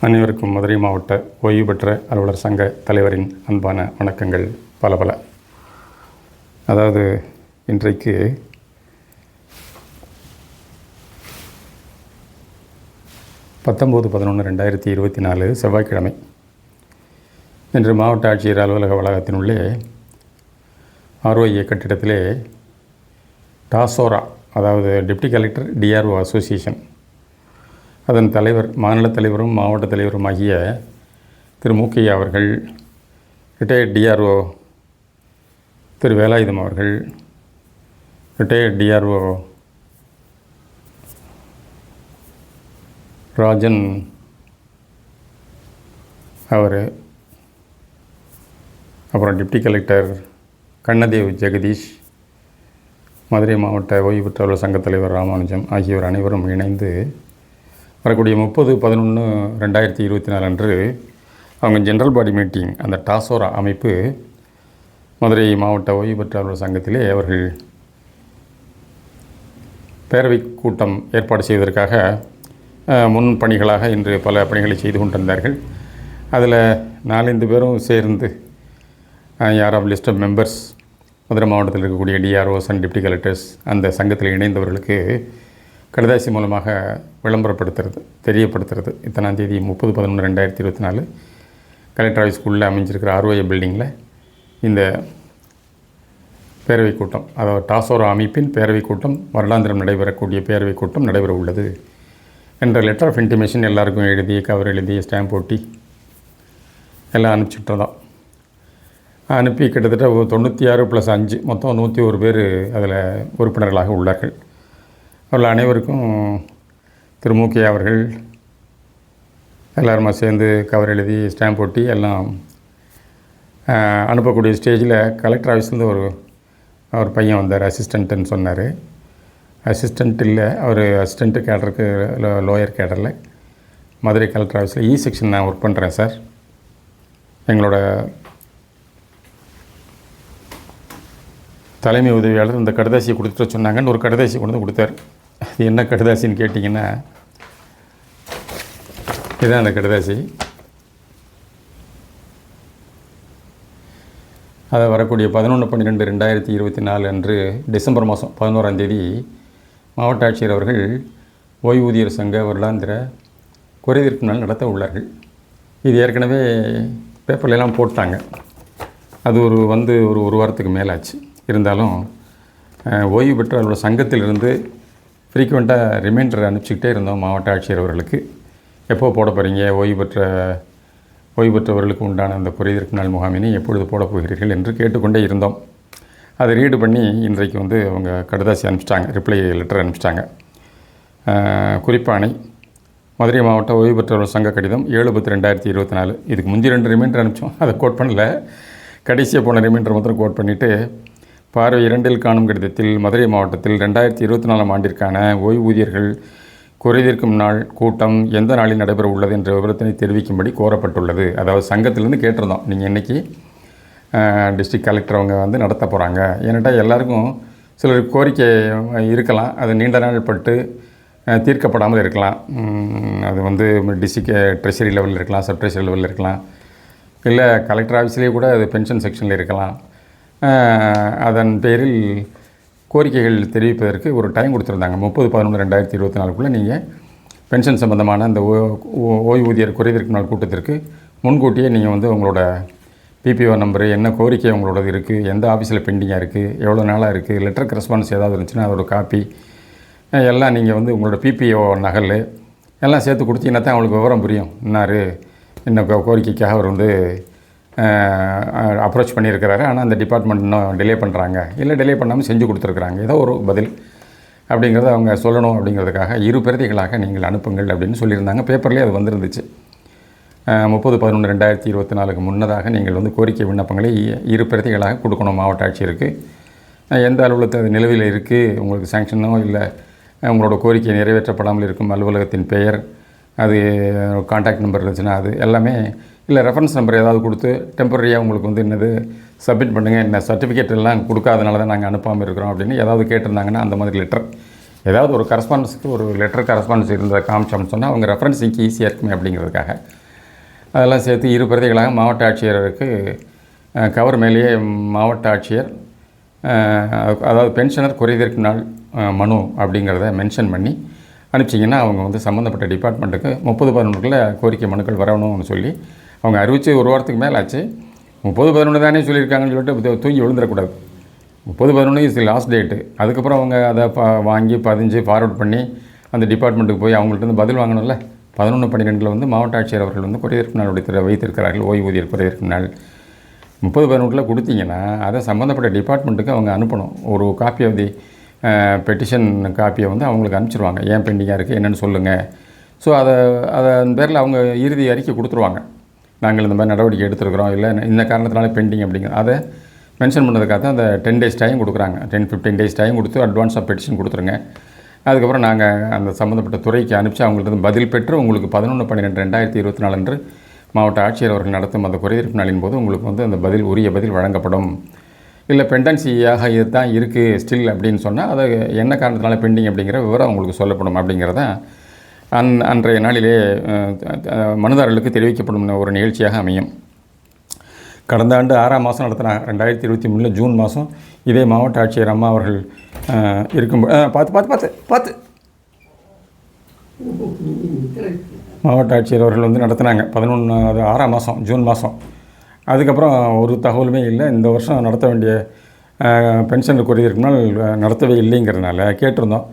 அனைவருக்கும் மதுரை மாவட்ட ஓய்வு பெற்ற அலுவலர் சங்க தலைவரின் அன்பான வணக்கங்கள். பல பல. அதாவது இன்றைக்கு பத்தொம்போது பதினொன்று ரெண்டாயிரத்தி இருபத்தி நாலு செவ்வாய்க்கிழமை. இன்று மாவட்ட ஆட்சியர் அலுவலக வளாகத்தினுள்ளே ஆர்ஒஏ கட்டிடத்திலே டாசோரா அதாவது டெப்டி கலெக்டர் டிஆர்ஓ அசோசியேஷன் அதன் தலைவர் மாநில தலைவரும் மாவட்ட தலைவரும் ஆகிய திரு. மூக்கையா அவர்கள் ரிட்டையர்ட் டிஆர்ஓ திரு. வேலாயுதம் அவர்கள் ரிட்டையர்ட் டிஆர்ஓ ராஜன் அவர் அப்புறம் டிப்டி கலெக்டர் கண்ணதேவ் ஜெகதீஷ் மதுரை மாவட்ட ஓய்வு பெற்றவர்கள் சங்கத் தலைவர் ராமானுஜம் ஆகியோர் அனைவரும் இணைந்து வரக்கூடிய முப்பது பதினொன்று ரெண்டாயிரத்தி இருபத்தி நாலு அன்று அவங்க ஜென்ரல் பாடி மீட்டிங் அந்த டாசோரா அமைப்பு மதுரை மாவட்ட ஓய்வு பெற்றவர்கள் சங்கத்திலே அவர்கள் பேரவை கூட்டம் ஏற்பாடு செய்வதற்காக முன் பணிகளாக இன்று பல பணிகளை செய்து கொண்டிருந்தார்கள். அதில் நாலஞ்சு பேரும் சேர்ந்து யார் of list of members Madurai மாவட்டத்தில் இருக்கக்கூடிய டிஆர்ஓஸ் அண்ட் டிப்டி கலெக்டர்ஸ் அந்த சங்கத்தில் இணைந்தவர்களுக்கு கடிதாசி மூலமாக விளம்பரப்படுத்துறது தெரியப்படுத்துறது. இத்தனாம் தேதி முப்பது பதினொன்று ரெண்டாயிரத்தி இருபத்தி நாலு. கலெக்டர் ஆஃபீஸ் ஸ்கூலில் அமைஞ்சிருக்கிற ஆர்ஓஏ பில்டிங்கில் இந்த பேரவைக் கூட்டம் அதாவது டாசோரா அமைப்பின் பேரவைக் கூட்டம் வருடாந்திரம் நடைபெறக்கூடிய பேரவைக் கூட்டம் நடைபெற உள்ளது என்ற லெட்டர் ஆஃப் இன்டிமேஷன் எல்லாருக்கும் எழுதி கவர் எழுதி ஸ்டாம்ப் ஒட்டி எல்லாம் அனுப்பிச்சிட்ருந்தோம் அனுப்பி கிட்டத்தட்ட தொண்ணூற்றி ஆறு ப்ளஸ் அஞ்சு மொத்தம் நூற்றி ஒரு பேர் அதில் உறுப்பினர்களாக உள்ளார்கள். அவர்கள் அனைவருக்கும் திரு மூக்கே அவர்கள் எல்லாருமா சேர்ந்து கவர் எழுதி ஸ்டாம்ப் ஒட்டி எல்லாம் அனுப்பக்கூடிய ஸ்டேஜில் கலெக்டர் ஆஃபீஸ்லேருந்து ஒரு அவர் பையன் வந்தார் அசிஸ்டண்ட்டுன்னு சொன்னார். அசிஸ்டண்ட் இல்லை அவர் அசிஸ்டண்ட்டு கேடருக்கு லோயர் கேடரில் மதுரை கலெக்டர் ஆஃபீஸில் இ செக்ஷன் நான் ஒர்க் பண்ணுறேன் சார் எங்களோட தலைமை உதவியாளர் இந்த கடுதாசியை கொடுத்துட்டு சொன்னாங்கன்னு ஒரு கடுதாசி கொண்டு வந்து கொடுத்தாரு. என்ன கடுதாசின்னு கேட்டிங்கன்னா இதுதான் அந்த கடுதாசி. அதை வரக்கூடிய பதினொன்று பன்னிரெண்டு ரெண்டாயிரத்தி இருபத்தி நாலு அன்று டிசம்பர் மாதம் பதினோராம் தேதி மாவட்ட ஆட்சியர் அவர்கள் ஓய்வூதியர் சங்க வருடாந்திர குறைதீர்ப்பு நாள் நடத்த உள்ளார்கள். இது ஏற்கனவே பேப்பர்லெல்லாம் போட்டாங்க. அது ஒரு வந்து ஒரு ஒரு வாரத்துக்கு மேலாச்சு. இருந்தாலும் ஓய்வு பெற்றவர்களோட சங்கத்திலிருந்து ஃப்ரீக்குவெண்ட்டாக ரிமைண்டர் அனுப்பிச்சிக்கிட்டே இருந்தோம் மாவட்ட ஆட்சியர் அவர்களுக்கு. எப்போ போட போகிறீங்க ஓய்வு பெற்ற ஓய்வு பெற்றவர்களுக்கு உண்டான அந்த குறைதீர்ப்பு நாள் முகாமினை எப்பொழுது போடப் போகிறீர்கள் என்று கேட்டுக்கொண்டே இருந்தோம். அதை ரீடு பண்ணி இன்றைக்கு வந்து அவங்க கடுதாசி அனுப்பிச்சிட்டாங்க ரிப்ளை லெட்டர் அனுப்பிச்சிட்டாங்க. குறிப்பாணை மதுரை மாவட்ட ஓய்வு பெற்றவர்கள் சங்க கடிதம் ஏழு பத்து ரெண்டாயிரத்தி இருபத்தி நாலு. இதுக்கு முந்தி ரெண்டு ரிமைண்டர் அனுப்பிச்சோம். அதை கோட் பண்ணல. கடைசியாக போன ரிமைண்டர் மாத்திரம் கோட் பண்ணிவிட்டு பார்வை இரண்டில் காணும் கடிதத்தில் மதுரை மாவட்டத்தில் ரெண்டாயிரத்தி இருபத்தி நாலாம் ஆண்டிற்கான ஓய்வூதியர்கள் குறைதீர்க்கும் நாள் கூட்டம் எந்த நாளில் நடைபெற உள்ளது என்ற விவரத்தினை தெரிவிக்கும்படி கோரப்பட்டுள்ளது. அதாவது சங்கத்திலேருந்து கேட்டிருந்தோம். நீங்கள் இன்றைக்கி டிஸ்ட்ரிக்ட் கலெக்டர் அவங்க வந்து நடத்த போகிறாங்க ஏன்னாட்டா எல்லாருக்கும் சிலர் கோரிக்கை இருக்கலாம். அது நீண்ட நாள் பட்டு தீர்க்கப்படாமல் இருக்கலாம். அது வந்து டிஸ்ட்ரிக்ட் ட்ரெஷரி லெவலில் இருக்கலாம் சப் ட்ரெஷரி லெவலில் இருக்கலாம். இல்லை கலெக்டர் ஆஃபீஸ்லேயே கூட அது பென்ஷன் செக்ஷனில் இருக்கலாம். அதன் பேரில் கோரிக்கைகள் தெரிவிப்பதற்கு ஒரு டைம் கொடுத்துருந்தாங்க. முப்பது பதினொன்று ரெண்டாயிரத்தி இருபத்தி நாலுக்குள்ளே நீங்கள் பென்ஷன் சம்பந்தமான அந்த ஓ- ஓ- ஓய்வூதியர் குறைவிற்கு நாள் கூட்டத்திற்கு முன்கூட்டியே நீங்கள் வந்து உங்களோட பிபிஓ நம்பரு என்ன கோரிக்கை உங்களோடது இருக்குது எந்த ஆஃபீஸில் பெண்டிங்காக இருக்குது எவ்வளோ நாளாக இருக்குது லெட்டர் ரெஸ்பான்ஸ் ஏதாவது இருந்துச்சுன்னா அதோட காப்பி எல்லாம் நீங்கள் வந்து உங்களோட பிபிஓ நகல் எல்லாம் சேர்த்து கொடுத்தீங்கன்னா தான் அவங்களுக்கு விவரம் புரியும் இன்னார் இந்த கோ- கோரிக்கைக்காக அவர் வந்து அப்ரோச் பண்ணியிருக்கிறாரு. ஆனால் அந்த டிபார்ட்மெண்ட் இன்னும் டிலே பண்ணுறாங்க இல்லை டிலே பண்ணாமல் செஞ்சு கொடுத்துருக்குறாங்க. ஏதோ ஒரு பதில் அப்படிங்கிறத அவங்க சொல்லணும் அப்படிங்கிறதுக்காக இரு பிரதிகளாக நீங்கள் அனுப்புங்கள் அப்படின்னு சொல்லியிருந்தாங்க. பேப்பர்லேயே அது வந்திருந்துச்சு. முப்பது பதினொன்று ரெண்டாயிரத்தி இருபத்தி நாலுக்கு முன்னதாக நீங்கள் வந்து கோரிக்கை விண்ணப்பங்களை இ- இரு பிரதிகளாக கொடுக்கணும். மாவட்ட ஆட்சியருக்கு. எந்த அலுவலகத்தில் அது நிலவில் இருக்குது உங்களுக்கு சேங்ஷனோ இல்லை உங்களோட கோரிக்கை நிறைவேற்றப்படாமல் இருக்கும் அலுவலகத்தின் பெயர் அது காண்டாக்ட் நம்பர் இருந்துச்சுன்னா அது எல்லாமே இல்லை ரெஃபரன்ஸ் நம்பர் ஏதாவது கொடுத்து டெம்பரரியாக உங்களுக்கு வந்து என்னது சப்மிட் பண்ணுங்கள் என்ன சர்டிஃபிகேட் எல்லாம் கொடுக்காதனால தான் நாங்கள் அனுப்பாமல் இருக்கிறோம் அப்படின்னு ஏதாவது கேட்டிருந்தாங்கன்னா அந்த மாதிரி லெட்டர் ஏதாவது ஒரு கரஸ்பாண்டன்ஸுக்கு ஒரு லெட்டர் கரஸ்பாண்டன்ஸ் இருந்ததை காமிச்சோம்னு சொன்னால் அவங்க ரெஃபரன்ஸிங்க்கு ஈஸியாக இருக்குமே அப்படிங்கிறதுக்காக. அதெல்லாம் சேர்த்து இரு பிரதிகளாக மாவட்ட ஆட்சியருக்கு கவர் மேலேயே மாவட்ட ஆட்சியர் அதாவது பென்ஷனர் குறைதீர்க்கும் நாள் மனு அப்படிங்கிறத மென்ஷன் பண்ணி அனுப்பிச்சிங்கன்னா அவங்க வந்து சம்மந்தப்பட்ட டிபார்ட்மெண்ட்டுக்கு முப்பது பதினொன்றுக்குள்ளே கோரிக்கை மனுக்கள் வரணும்னு சொல்லி அவங்க அறிவித்து ஒரு வாரத்துக்கு மேலே ஆச்சு முப்பது பதினொன்று தானே சொல்லியிருக்காங்கன்னு சொல்லிட்டு தூங்கி விழுந்துடக்கூடாது முப்பது பதினொன்று இஸ் லாஸ்ட் டேட்டு. அதுக்கப்புறம் அவங்க அதை ப வாங்கி பதிஞ்சு ஃபார்வர்ட் பண்ணி அந்த டிபார்ட்மெண்ட்டுக்கு போய் அவங்கள்ட்ட இருந்து பதில் வாங்கணும்ல? பதினொன்று பன்னிரெண்டில் வந்து மாவட்ட ஆட்சியர் அவர்கள் வந்து குறைதீர்ப்பு நாள் வைத்திரு வைத்திருக்கிறார்கள். ஓய்வூதியர் குறைதீர்ப்பு நாள். முப்பது பதினொன்றில் கொடுத்தீங்கன்னா அதை சம்மந்தப்பட்ட டிபார்ட்மெண்ட்டுக்கு அவங்க அனுப்பணும். ஒரு காப்பி ஆஃப் தி பெட்டிஷன் காப்பியை வந்து அவங்களுக்கு அனுப்பிச்சிருவாங்க. ஏன் பெண்டிங்காக இருக்குது என்னென்னு சொல்லுங்கள் ஸோ அதை அதன் பேரில் அவங்க இறுதி அறிக்கை கொடுத்துருவாங்க. நாங்கள் இந்த மாதிரி நடவடிக்கை எடுத்துருக்குறோம். இல்லை இந்த காரணத்தினால பெண்டிங் அப்படிங்கிற அதை மென்ஷன் பண்ணதுக்காக தான் அந்த டென் டேஸ் டைம் கொடுக்குறாங்க. டென் ஃபிஃப்டீன் டேஸ் டைம் கொடுத்து அட்வான்ஸாக பெட்டிஷன் கொடுத்துருங்க. அதுக்கப்புறம் நாங்கள் அந்த சம்மந்தப்பட்ட துறைக்கு அனுப்பிச்சு அவங்கள்ட்ட பதில் பெற்று உங்களுக்கு பதினொன்று பன்னிரெண்டு ரெண்டாயிரத்தி இருபத்தி நாலு அன்று மாவட்ட ஆட்சியர் அவர்கள் நடத்தும் அந்த குறைதீர்ப்பு நாளின் போது உங்களுக்கு வந்து அந்த பதில் உரிய பதில் வழங்கப்படும். இல்லை பெண்டன்சியாக இது தான் இருக்குது ஸ்டில் அப்படின்னு சொன்னால் அது என்ன காரணத்தினால பெண்டிங் அப்படிங்கிற விவரம் உங்களுக்கு சொல்லப்படும் அப்படிங்கிறத அன் அன்றைய நாளிலே மனுதாரர்களுக்கு தெரிவிக்கப்படும் ஒரு நிகழ்ச்சியாக அமையும். கடந்த ஆண்டு ஆறாம் மாதம் நடத்தின ரெண்டாயிரத்தி இருபத்தி மூணில் ஜூன் மாதம் இதே மாவட்ட ஆட்சியர் அம்மா அவர்கள் இருக்கும் பார்த்து பார்த்து பார்த்து பார்த்து. மாவட்ட ஆட்சியர் அவர்கள் வந்து நடத்தினாங்க. பதினொன்று அது ஆறாம் மாதம் ஜூன் மாதம். அதுக்கப்புறம் ஒரு தகவலுமே இல்லை. இந்த வருஷம் நடத்த வேண்டிய அஹ், பென்ஷன் குறைதற்கு நடத்தவே இல்லைங்கிறதுனால கேட்டிருந்தோம்.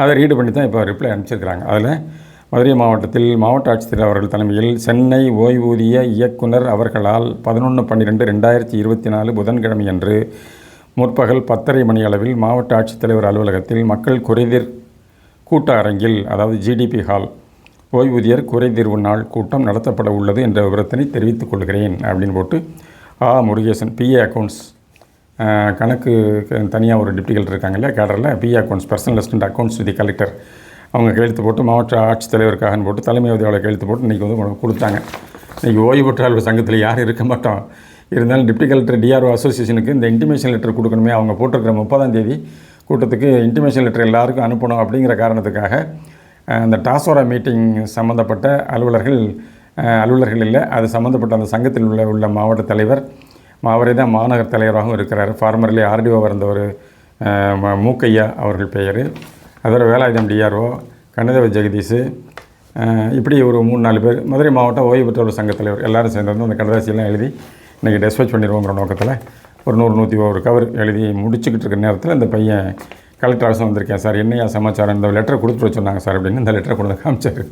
அதை ரீடு பண்ணி தான் இப்போ ரிப்ளை அனுப்பிச்சிருக்கிறாங்க. அதில் மதுரை மாவட்டத்தில் மாவட்ட ஆட்சித்தலைவர் அவர்கள் தலைமையில் சென்னை ஓய்வூதிய இயக்குனர் அவர்களால் பதினொன்று பன்னிரெண்டு ரெண்டாயிரத்தி இருபத்தி நாலு புதன்கிழமையன்று முற்பகல் பத்தரை மணி அளவில் மாவட்ட ஆட்சித்தலைவர் அலுவலகத்தில் மக்கள் குறைதீர் கூட்ட அரங்கில் அதாவது ஜிடிபி ஹால் ஓய்வூதியர் குறைதீர்வு நாள் கூட்டம் நடத்தப்பட உள்ளது என்ற விவரத்தினை தெரிவித்துக் கொள்கிறேன் அப்படின்னு போட்டு ஆ. முருகேசன் பிஏ அக்கௌண்ட்ஸ் கணக்கு தனியாக ஒரு டிப்டி கலெக்டர் இருக்காங்க இல்லையா கேடரில். B accounts personal assistant accounts the collector அவங்க கையெழுத்து போட்டு மாவட்ட ஆட்சித்தலைவருக்காகன்னு போட்டு தலைமை உதவியாளர் கையெழுத்து போட்டு இன்றைக்கி வந்து கொடுத்தாங்க. இன்றைக்கி ஓய்வு பெற்றாளர் சங்கத்தில் யாரும் இருக்க மாட்டோம். இருந்தாலும் டிப்டி கலெக்டர் டிஆர்ஓ அசோசியேஷனுக்கு இந்த இன்டிமேஷன் லெட்டர் கொடுக்கணுமே. அவங்க போட்டிருக்கிற முப்பதாம் தேதி கூட்டத்துக்கு இன்டிமேஷன் லெட்டர் எல்லாருக்கும் அனுப்பணும் அப்படிங்கிற காரணத்துக்காக அந்த டாசோரா மீட்டிங் சம்மந்தப்பட்ட அலுவலர்கள் அலுவலர்கள் இல்லை. அது சம்மந்தப்பட்ட அந்த சங்கத்தில் உள்ள உள்ள மாவட்ட தலைவர் அவரே தான் மாநகர் தலைவராகவும் இருக்கிறார். ஃபார்மர்லி ஆர்டிஓ இருந்தவர் மூக்கையா அவர்கள் பெயர். அதோட வேலாயுதம் டிஆர்ஓ கண்ணதேவ ஜெகதீஷ் இப்படி ஒரு மூணு நாலு பேர். மதுரை மாவட்டம் ஓய்வு பெற்றோர் சங்க தலைவர். எல்லாரும் சேர்ந்து வந்து அந்த கடதாசியெல்லாம் எழுதி இன்றைக்கி டெஸ்பேச் பண்ணிடுவோங்கிற நோக்கத்தில் ஒரு நூறு நூற்றி ஒரு கவர் எழுதி முடிச்சுக்கிட்டு இருக்கிற நேரத்தில் இந்த பையன் கலெக்டர் ஆஃபீஸ் வந்திருக்கேன். சார் என்னையா சமாச்சாரம்? இந்த லெட்டர் கொடுத்துட்டு வர சொன்னாங்க சார் அப்படின்னு இந்த லெட்டரை கொண்டு காமிச்சார்.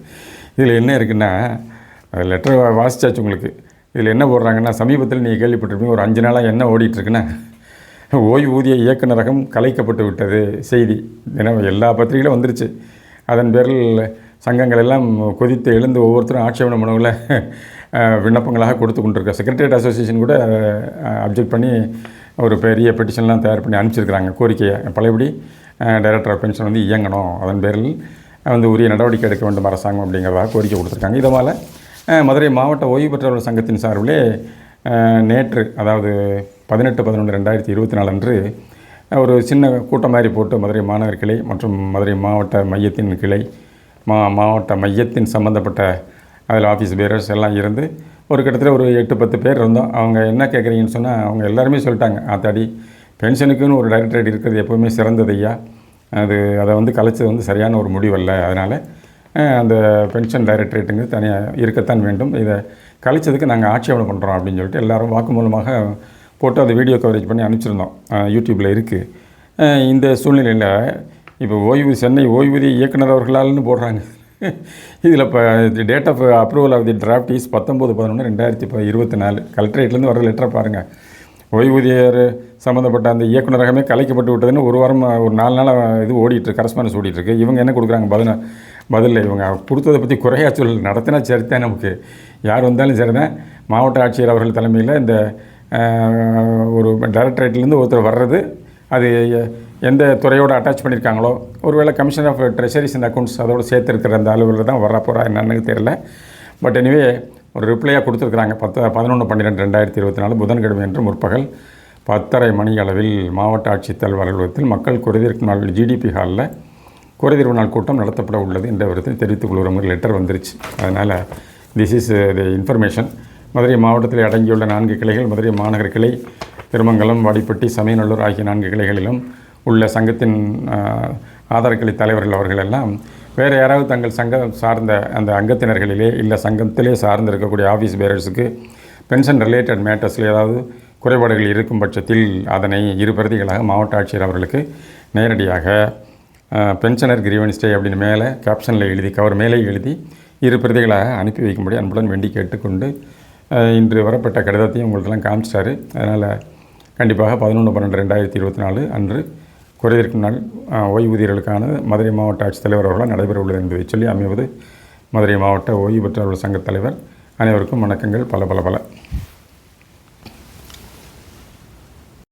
இதில் என்ன இருக்குன்னா லெட்டர் வாசிச்சாச்சு உங்களுக்கு. இதில் என்ன போடுறாங்கன்னா சமீபத்தில் நீங்கள் கேள்விப்பட்டிருப்பீங்க ஒரு அஞ்சு நாளாக என்ன ஓடிட்டுருக்குன்னா ஓய்வூதிய இயக்குநரகம் கலைக்கப்பட்டு விட்டது செய்தி. தினம் எல்லா பத்திரிகையிலும் வந்துருச்சு. அதன் பேரில் சங்கங்கள் எல்லாம் கொதித்து எழுந்து ஒவ்வொருத்தரும் ஆட்சேபண மனுவில் விண்ணப்பங்களாக கொடுத்து கொண்டிருக்க செக்ரட்டரியட் அசோசியேஷன் கூட அப்ஜெக்ட் பண்ணி ஒரு பெரிய பெட்டிஷன்லாம் தயார் பண்ணி அனுப்பிச்சிருக்கிறாங்க. கோரிக்கையை பழையபடி டைரக்டர் ஆஃப் பென்ஷன் வந்து இயங்கணும். அதன் பேரில் வந்து உரிய நடவடிக்கை எடுக்க வேண்டும் அரசாங்கம் அப்படிங்கிறதாக கோரிக்கை கொடுத்துருக்காங்க. இதனால் மதுரை மாவட்ட ஓய்வு பெற்றவர்கள் சங்கத்தின் சார்பிலே நேற்று அதாவது பதினெட்டு பதினொன்று ரெண்டாயிரத்தி இருபத்தி நாலு அன்று ஒரு சின்ன கூட்டம் மாதிரி போட்டு மதுரை மாநகர் கிளை மற்றும் மதுரை மாவட்ட மையத்தின் கிளை மா மாவட்ட மையத்தின் சம்மந்தப்பட்ட அதில் ஆஃபீஸ் பேரர்ஸ் எல்லாம் இருந்து ஒரு கிட்டத்தட்ட ஒரு எட்டு பத்து பேர் இருந்தோம். அவங்க என்ன கேட்குறீங்கன்னு சொன்னால் அவங்க எல்லாருமே சொல்லிட்டாங்க ஆத்தாடி பென்ஷனுக்குன்னு ஒரு டைரக்டரேட் இருக்கிறது எப்போவுமே சிறந்தது ஐயா. அது அதை வந்து கலைச்சது வந்து சரியான ஒரு முடிவல்ல. அதனால் அந்த பென்ஷன் டைரக்டரேட்டுங்க தனியாக இருக்கத்தான் வேண்டும். இதை கழிச்சதுக்கு நாங்கள் ஆட்சேபனை பண்ணுறோம் அப்படின்னு சொல்லிட்டு எல்லாரும் வாக்குமூலமாக போட்டு அதை வீடியோ கவரேஜ் பண்ணி அனுப்பிச்சிருந்தோம். யூடியூப்பில் இருக்குது இந்த சூழ்நிலையில் இப்போ ஓய்வு சென்னை ஓய்வூதிய இயக்குனர் அவர்களால்னு போடுறாங்க. இதில் இப்போ date of approval of the draft is பத்தொம்போது பதினொன்று ரெண்டாயிரத்தி இப்போ இருபத்தி நாலு. கலெக்டரேட்லேருந்து வர லெட்டரை பாருங்கள் ஓய்வூதியர் சம்மந்தப்பட்ட அந்த இயக்குநரகமே கலைக்கப்பட்டு விட்டதுன்னு ஒரு வாரம் ஒரு நாலு நாள் இது ஓடிட்டுருக்கு கரஸ்பாண்டன்ஸ் ஓடிட்டுருக்கு இவங்க என்ன கொடுக்குறாங்க? பதினா பதில் இவங்க கொடுத்ததை பற்றி குறையா சொல் நடத்தினா சரிதான் நமக்கு. யார் வந்தாலும் சரிதான் மாவட்ட ஆட்சியர் அவர்கள் தலைமையில் இந்த ஒரு டைரக்டரேட்லேருந்து ஒருத்தர் வர்றது அது எந்த துறையோடு அட்டாச் பண்ணியிருக்காங்களோ ஒருவேளை commission of treasuries and accounts அதோடு சேர்த்துருக்கிற அந்த அலுவலர் தான் வர போகிறா என்னன்னு தெரியல. பட் எனிவே ஒரு ரிப்ளையாக கொடுத்துருக்குறாங்க. பத்து பதினொன்று பன்னிரெண்டு ரெண்டாயிரத்தி இருபத்தி நாலு புதன்கிழமை என்று முற்பகல் பத்தரை மணி அளவில் மாவட்ட ஆட்சித்தலைவர் அலுவலகத்தில் மக்கள் குறைதீர்க்கும் நாள் ஜிடிபி ஹாலில் குறைதீர்வு நாள் கூட்டம் நடத்தப்பட உள்ளது என்ற விதத்தில் தெரிவித்துக் கொள்கிற மாதிரி லெட்டர் வந்துருச்சு. அதனால் this is the information Madurai மாவட்டத்தில் அடங்கியுள்ள நான்கு கிளைகள் மதுரை மாநகர கிளை திருமங்கலம் வாடிப்பட்டி சமயநல்லூர் ஆகிய நான்கு கிளைகளிலும் உள்ள சங்கத்தின் uh, ஆதார கிளை தலைவர்கள் அவர்கள் எல்லாம் வேறு யாராவது தங்கள் சங்கம் சார்ந்த அந்த அங்கத்தினர்களிலே இல்லை சங்கத்திலே சார்ந்து இருக்கக்கூடிய ஆஃபீஸ் பேரர்ஸுக்கு பென்ஷன் ரிலேட்டட் மேட்டர்ஸில் ஏதாவது குறைபாடுகள் இருக்கும் பட்சத்தில் அதனை இரு பிரதிகளாக மாவட்ட ஆட்சியர் அவர்களுக்கு நேரடியாக பென்ஷனர் கிரீவன்ஸ் டே அப்படின்னு மேலே கேப்ஷனில் எழுதி கவர் மேலே எழுதி இரு பிரதிகளாக அனுப்பி வைக்கும்படி அன்புடன் வேண்டி கேட்டுக்கொண்டு இன்று வரப்பட்ட கடிதத்தையும் உங்கள்கிட்டலாம் காமிச்சிட்டாரு. அதனால் கண்டிப்பாக பதினொன்று பன்னெண்டு ரெண்டாயிரத்தி இருபத்தி நாலு அன்று குறைதீர்க்கும் நாள் ஓய்வூதியர்களுக்கான மதுரை மாவட்ட ஆட்சித்தலைவர் அவர்களால் நடைபெற உள்ளது என்பதை சொல்லி அமைவது மதுரை மாவட்ட ஓய்வு பெற்றவர்கள் சங்கத் தலைவர் அனைவருக்கும் வணக்கங்கள். பல பல பல.